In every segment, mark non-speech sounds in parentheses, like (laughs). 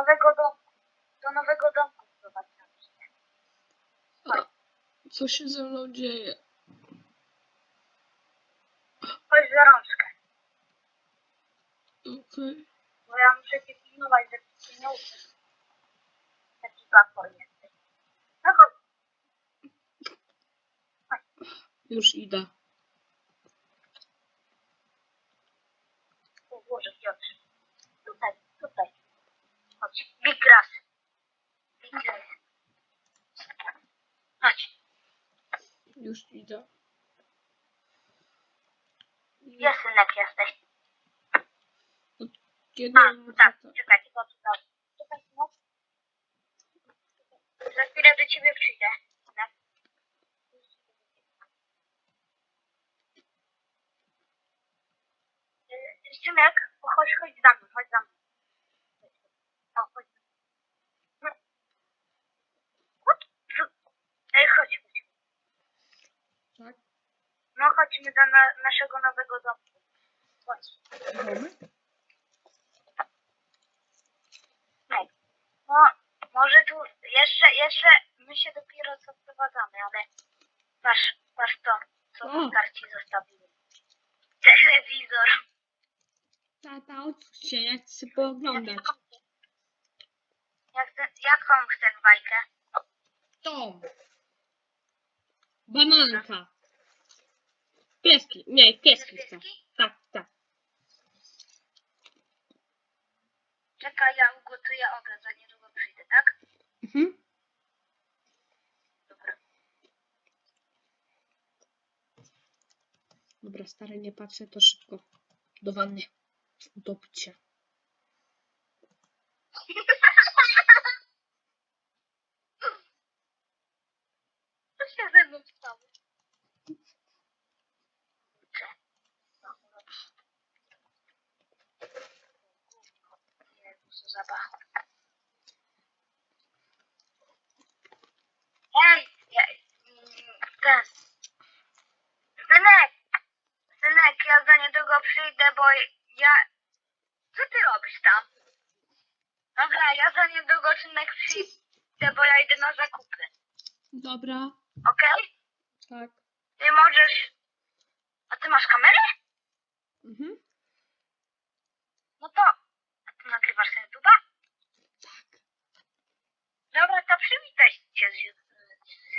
nowego domku. Do nowego domku wprowadzamy się. A, co się ze mną dzieje? Chodź za rączkę, Okej. bo ja muszę cię pilnować, żeby cię nie uczyć. Taki bakor jesteś. No chodź. Już idę. Włożę Piotr. Tutaj, tutaj. Chodź. Big grass. Big grass. Chodź. Już idę. Gdzie synek jesteś? Kiedy A, tak, tata? czekaj. Czekaj, no. Za chwilę do ciebie przyjdę. Tak? Synek, chodź, chodź za mną, chodź za mną. O, chodź. No. Chodź. Ej, chodź, chodź. Tak? No chodźmy do na, naszego nowego domu. Chodź. Ej, No, może tu jeszcze, jeszcze my się dopiero co wprowadzamy, ale patrz, patrz to, co O. w karcie zostawiłem. Telewizor. Tata, odsuń się, ja chcę pooglądać. Jak jaką chcesz bajkę? Tom. Bananka. Pieski. Nie, pieski chcę. Pieski? Tak, tak. Czekaj, ja ugotuję obiad, za niedługo przyjdę, tak? Mhm. Dobra. Dobra, stary, nie patrzę, to szybko. Do wanny. Utopić się. Co się ze mną stało? Zabawa. Ej, ten. Synek, synek, ja za niedługo przyjdę, bo ja... Co ty robisz tam? Dobra, ja za niedługo, synek, przyjdę, bo ja idę na zakupy. Dobra. Okej? Tak. Ty możesz... A ty masz kamerę? Mhm. No to... A ty nagrywasz? Tak. Dobra, to przywitaj się z... z...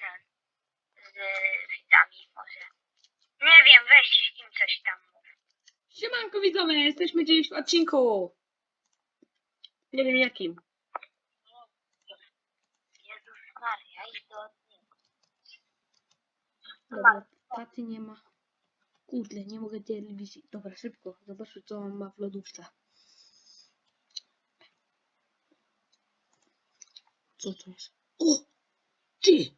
ten... z widzami może. Nie wiem, weź im coś tam mów. Siemanko widzowie, jesteśmy dziś w odcinku. Nie wiem jakim. Jezus Maria, idź do. Dobra, taty nie ma. Kurde, nie mogę telewizji. Dobra, szybko. Zobaczmy co on ma w lodówce. Co to jest? O! Ty!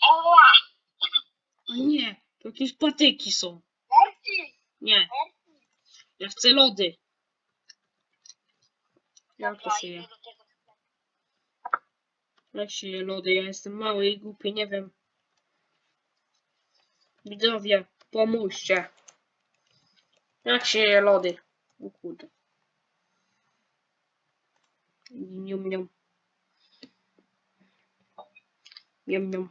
Oła! A nie, to jakieś patyki są. Nie, ja chcę lody. Jak to się je? Jak się je lody? Ja jestem mały i głupi, nie wiem. Widzowie, pomóżcie. Jak się je lody? O kurde. Nium, nium. Nium, nium.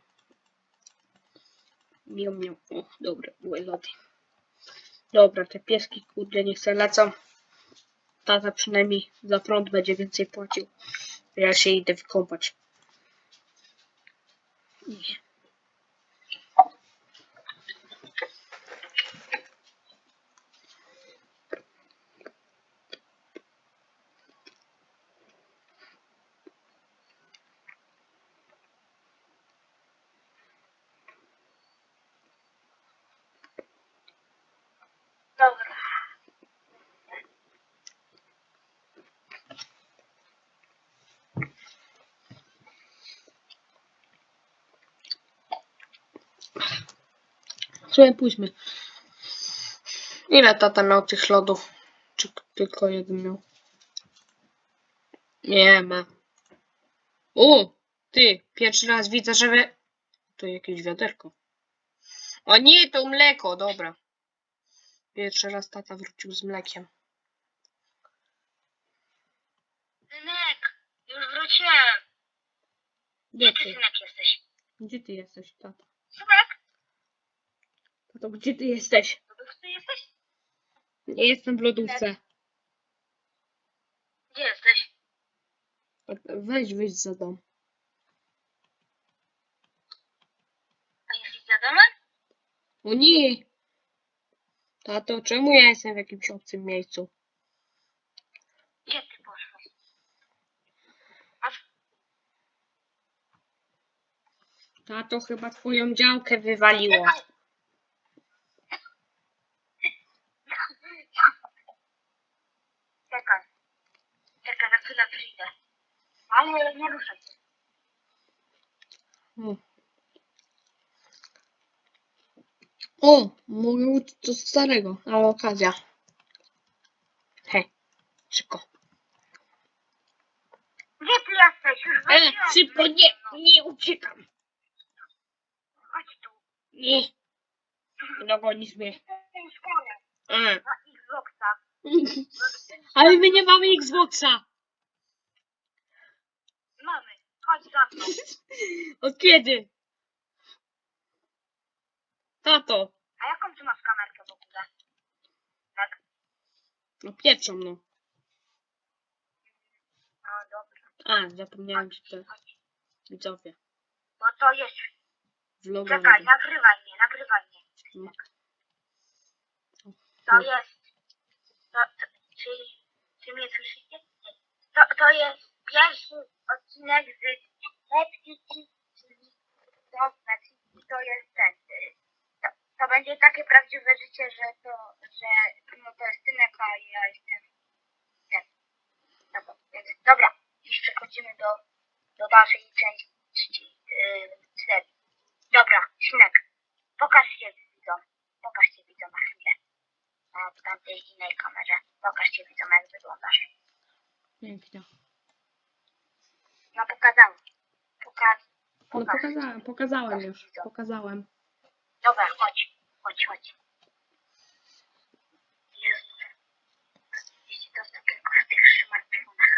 Nium. O, dobra, były lody. Dobra, te pieski, kurde, nie chcę lecą. Tata przynajmniej za prąd będzie więcej płacił. Ja się idę wykąpać. Nie. Słuchaj, pójdźmy. Ile tata miał tych lodów? Czy tylko jeden miał? Nie ma. O, ty, pierwszy raz widzę, żeby To jakieś wiaderko. O nie, to mleko, dobra. Pierwszy raz tata wrócił z mlekiem. Synek, już wróciłem. Gdzie Gdzie ty, ty? synek, jesteś? Gdzie ty jesteś, tata? Synek, Tato, gdzie ty jesteś? to ty jesteś? Nie jestem w lodówce. Gdzie jesteś? Weź, wyjdź za dom. A jesteś za domem? O nie! Tato, czemu ja jestem w jakimś obcym miejscu? Gdzie ty? A w... Tato, chyba twoją działkę wywaliło. Czekaj. Czekaj, za chwilę przyjdę. Ale nie ruszaj się. O. O, mogę uczyć starego, ale okazja. Hej, szybko. Gdzie ty jesteś? Już E, szybko, nie, nie uciekam. Chodź tu. Nie. Dogonisz mnie. Jestem szkoły. A. Na Xboxa. (laughs) Ale my nie mamy Xboxa. Chodź za mną. (laughs) Od kiedy? Tato. A jaką ty masz kamerkę w ogóle? Tak? No pierwszą, no. O, dobra. A, zapomniałem ci to. Chodź. Widzowie. Bo to jest... Vloga. Czekaj, nagrywaj mnie, nagrywaj mnie. No. To jest... To, to, czy, czy mnie słyszycie? To, to jest pierwszy odcinek z Lepki, czyli to znaczy to jest ten. y, To, to będzie takie prawdziwe życie, że to, że no to jest synek, a ja jestem ten. Dobra, więc, dobra, już przechodzimy do, do dalszej części yy. Dobra, synek, pokaż się widzom. Pokaż się widzom na chwilę. A w tamtej innej kamerze. Pokaż się widzom, jak wyglądasz. Pięknie. No pokazałem. Pokaż. No Pokaż. pokazałem, pokazałem już. Pokazałem. Dobra, chodź. Chodź, chodź. To w takiego w tych smartfonach.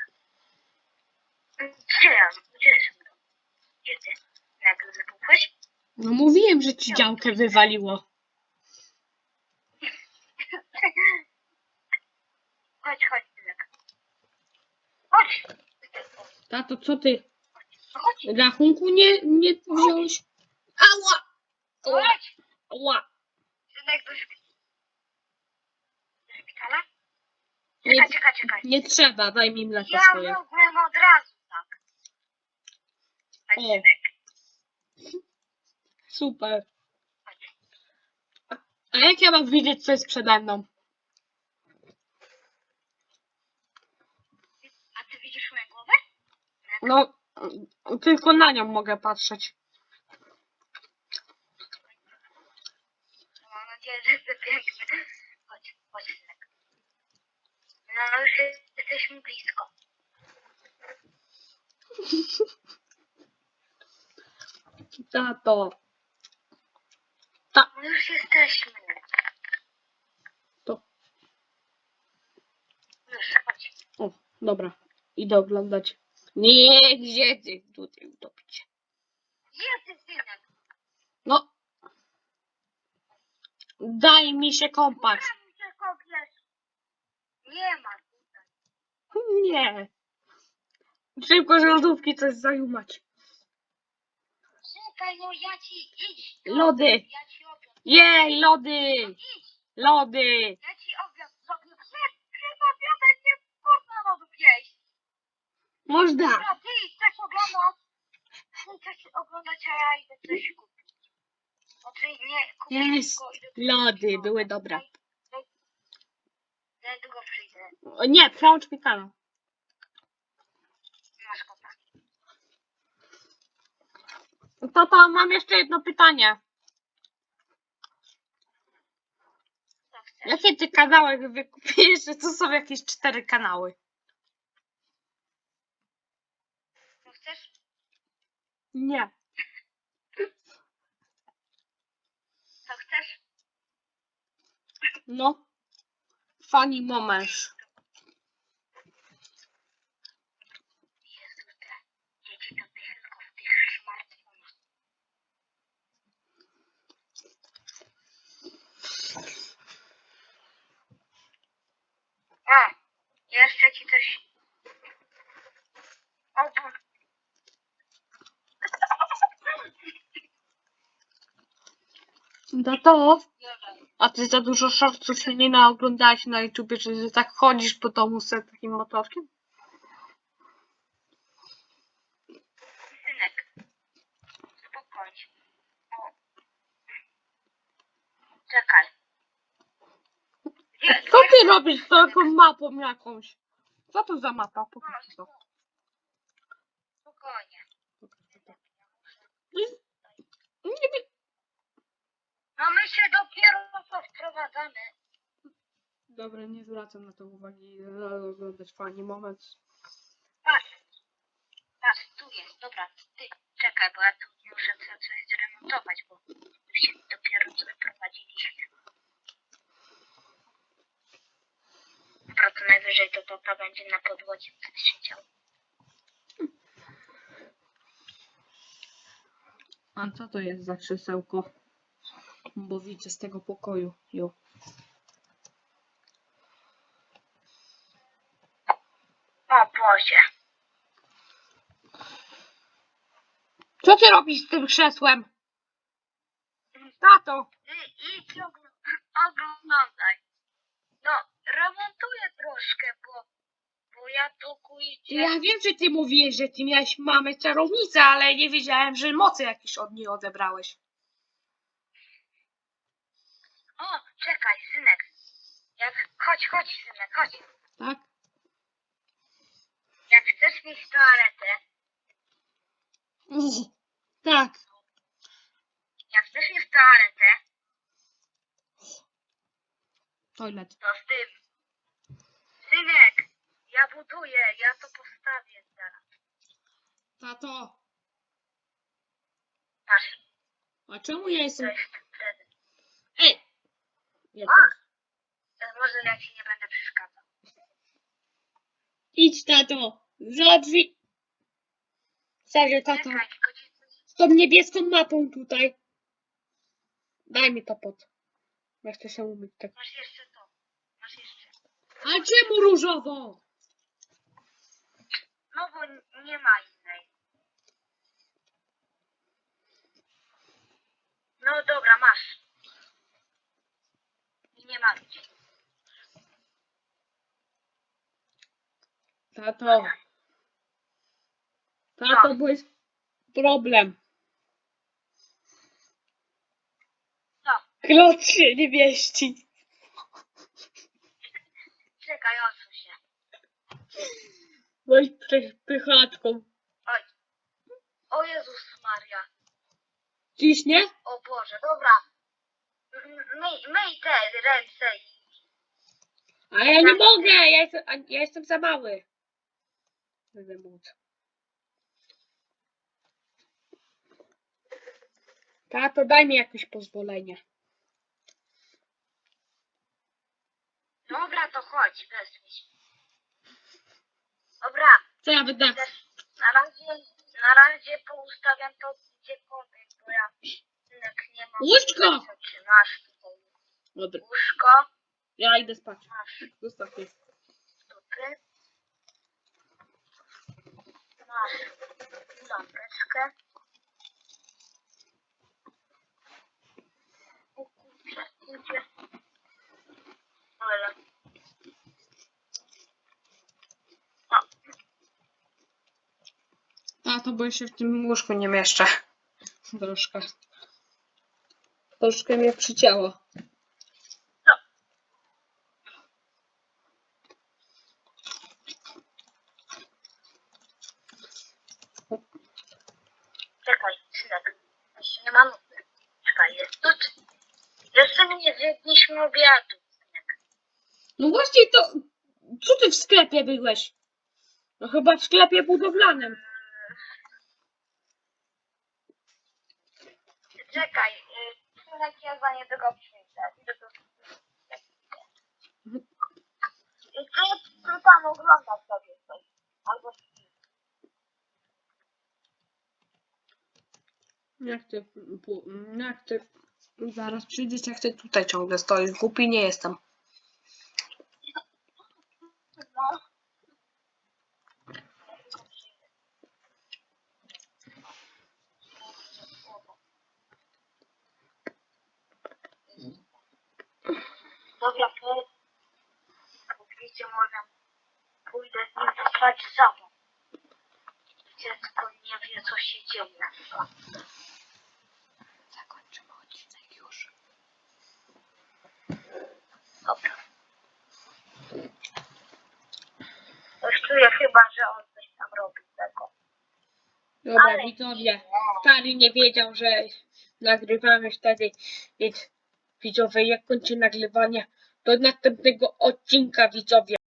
Gdzie ty? Nagle wybuchłeś? No mówiłem, że ci działkę wywaliło. (laughs) Chodź. Chodź. Tato, co ty? Chodź. Rachunku nie, nie wziąłeś? Ała! Ała! Chodź. Ała! Synek do szpitala. Do szpitala? Nie, Czekaj, czekaj, czekaj. nie trzeba, daj mi mleko Ja swoje. mogłem od razu tak. O. synek. Super. A jak ja mam widzieć, co jest przede mną? A ty widzisz moją głowę? No, tylko na nią mogę patrzeć. Mam nadzieję, że piękny. Chodź, chodź, synek. No już jesteśmy blisko. (laughs) Tato. No już jesteśmy. To. Już, chodź. O, dobra. Idę oglądać. Nie, gdzie ty tutaj utopić? Gdzie ty, synek? No. Daj mi się kąpać. Tam się kopiesz. Nie ma tutaj. Nie. Szybko z lodówki coś zajumać. Czekaj, no ja ci idź. Lody. Ja ci obiad. Jej, lody. Idź. Lody. Ja ci obiad zrobię. Przed obiadem nie można lodów jeść. Można. Dobra, ty chcesz oglądać? Ty chcesz oglądać, a ja idę coś kupić. Znaczy nie kupić, Jest. tylko idę Lody były dobre. Za niedługo przyjdę. O, Nie, przełącz kanał. Masz kota. Tata, mam jeszcze jedno pytanie. Co chcesz? Jakie ty kanały wykupiłeś, że to są jakieś cztery kanały? Nie. Chcesz? No. Funny moments. To. A ty za dużo shortsów się nie naoglądałeś na YouTubie, że ty tak chodzisz po domu z takim motorkiem? Synek, spokojnie. O. Czekaj. Gdzie- Co gdzie- ty robisz z taką mapą jakąś? Co to za mapa? Pokaż to. Spokojnie. Nie wiem. No my się dopiero co wprowadzamy. Dobra, nie zwracam na to uwagi. Zaraz oglądać fajny moment. Patrz. Patrz, tu jest. Dobra, ty czekaj, bo ja tu muszę co- coś zremontować, bo tu się dopiero co wprowadziliśmy. Dobra, to najwyżej to tata będzie na podłodzie siedział. A co to jest za krzesełko? Bo widzę z tego pokoju. Jo. O Boże. Co ty robisz z tym krzesłem? Tato! Ty idź ogl- oglądaj. No, remontuję troszkę, bo, bo ja tu kujcie. Ja wiem, że ty mówiłeś, że ty miałeś mamę czarownicę, ale nie wiedziałem, że mocy jakieś od niej odebrałeś. O, czekaj, synek. Jak, chodź, chodź, synek, chodź. Tak? Jak chcesz mieć toaletę, tak. jak chcesz mieć toaletę, Toilet. to z tym. Synek, ja buduję, ja to postawię zaraz. Tato, Patrz, a czemu ja to jestem... jest! Nie A! to. To Może ja ci nie będę przeszkadzał. Idź, tato! Za drzwi! Serio, tato. Czekaj, tylko ci coś... Z tą niebieską mapą tutaj. Daj mi to pod. Ja chcę się umyć tak. Masz jeszcze to. Masz jeszcze. A czemu różowo? No bo n- nie ma innej. No dobra, masz. Nie ma gdzie. Tato. Tato, bo jest problem. No, Klot się nie mieści. czekaj, odsuń się. Weź przy- pychatką. Oj. O Jezus Maria. Ciśnie? O Boże, dobra. Myj, myj te ręce. A ja nie mogę, ja jestem, a ja jestem za mały. Będę móc. Tato, daj mi jakieś pozwolenie. Dobra, to chodź, się. Dobra, Co ja będę? na razie, na razie poustawiam to gdziekolwiek, bo ja synek nie mam. Łóżko! Czy masz tutaj Dobra, łóżko, ja idę spać. masz Zostaw mnie. stopy, masz lampeczkę. O kurczę, kurczę. Ale... O, Tato, bo ja się w tym łóżku nie mieszczę. Troszkę. Troszkę mnie przycięło. czekaj, synek. Jeszcze nie mam... Czekaj, jest tu. Jeszcze nie zjedliśmy obiadu. No właśnie to... Co ty w sklepie byłeś? No chyba w sklepie budowlanym. Czekaj, y, synek, ja za niedługo przyjdę. Idę do... Ty, ty tam oglądasz sobie coś. Albo chcę, pu- nie chcę, zaraz przyjdziesz, jak ty tutaj ciągle stoisz, głupi nie jestem. no. Dobra, to wiecie, może pójdę z nim spać samą. Dziecko nie wie, co się dzieje. Zakończymy odcinek już. Dobra. Już czuję chyba, że on coś tam robi tego. Dobra, Ale- widzowie, stary nie wiedział, że nagrywamy wtedy, więc widzowie, jak kończy nagrywanie, do następnego odcinka, widzowie.